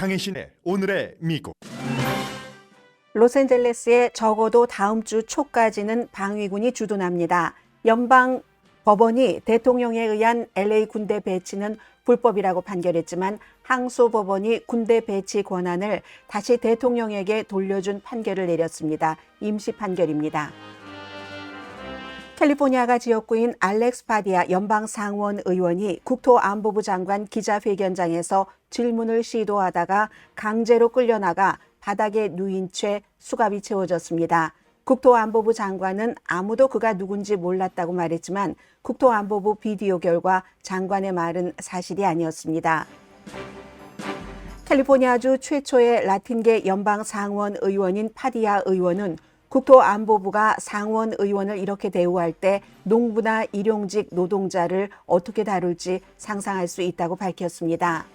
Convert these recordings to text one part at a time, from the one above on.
강혜신의 오늘의 미국. 로스앤젤레스에 적어도 다음 주 초까지는 방위군이 주둔합니다. 연방 법원이 대통령에 의한 LA 군대 배치는 불법이라고 판결했지만 항소 법원이 군대 배치 권한을 다시 대통령에게 돌려준 판결을 내렸습니다. 임시 판결입니다. 캘리포니아가 지역구인 알렉스 파디아 연방 상원 의원이 국토안보부 장관 기자회견장에서 질문을 시도하다가 강제로 끌려나가 바닥에 누인 채 수갑이 채워졌습니다. 국토안보부 장관은 아무도 그가 누군지 몰랐다고 말했지만 국토안보부 비디오 결과 장관의 말은 사실이 아니었습니다. 캘리포니아주 최초의 라틴계 연방 상원 의원인 파디아 의원은 국토안보부가 상원 의원을 이렇게 대우할 때 농부나 일용직 노동자를 어떻게 다룰지 상상할 수 있다고 밝혔습니다.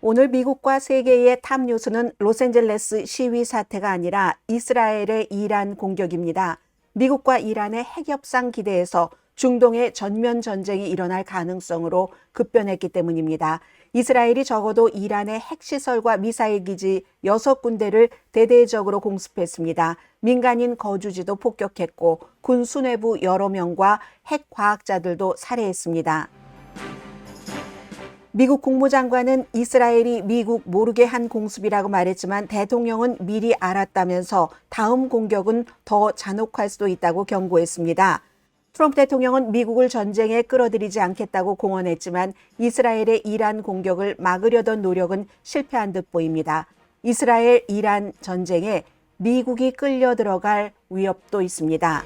오늘 미국과 세계의 탑 뉴스는 로스앤젤레스 시위 사태가 아니라 이스라엘의 이란 공격입니다. 미국과 이란의 핵 협상 기대에서 중동의 전면 전쟁이 일어날 가능성으로 급변했기 때문입니다. 이스라엘이 적어도 이란의 핵시설과 미사일 기지 6군데를 대대적으로 공습했습니다. 민간인 거주지도 폭격했고 군 수뇌부 여러 명과 핵 과학자들도 살해했습니다. 미국 국무장관은 이스라엘이 미국 모르게 한 공습이라고 말했지만 대통령은 미리 알았다면서 다음 공격은 더 잔혹할 수도 있다고 경고했습니다. 트럼프 대통령은 미국을 전쟁에 끌어들이지 않겠다고 공언했지만 이스라엘의 이란 공격을 막으려던 노력은 실패한 듯 보입니다. 이스라엘 이란 전쟁에 미국이 끌려 들어갈 위협도 있습니다.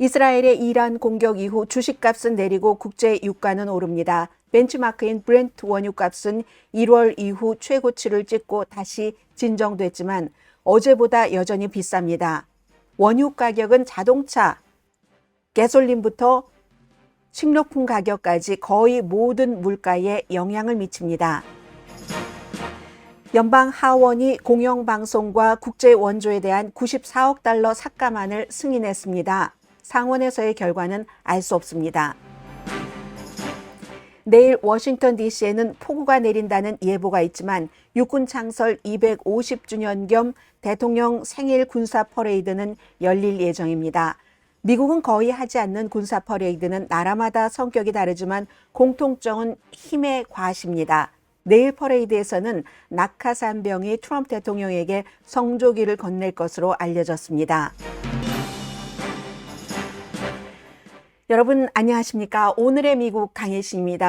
이스라엘의 이란 공격 이후 주식값은 내리고 국제 유가는 오릅니다. 벤치마크인 브렌트 원유값은 1월 이후 최고치를 찍고 다시 진정됐지만 어제보다 여전히 비쌉니다. 원유 가격은 자동차, 가솔린부터 식료품 가격까지 거의 모든 물가에 영향을 미칩니다. 연방 하원이 공영방송과 국제 원조에 대한 94억 달러 삭감안을 승인했습니다. 상원에서의 결과는 알 수 없습니다. 내일 워싱턴 DC에는 폭우가 내린다는 예보가 있지만 육군 창설 250주년 겸 대통령 생일 군사 퍼레이드는 열릴 예정입니다. 미국은 거의 하지 않는 군사 퍼레이드는 나라마다 성격이 다르지만 공통점은 힘의 과시입니다. 내일 퍼레이드에서는 낙하산병이 트럼프 대통령에게 성조기를 건넬 것으로 알려졌습니다. 여러분 안녕하십니까? 오늘의 미국 강혜신입니다.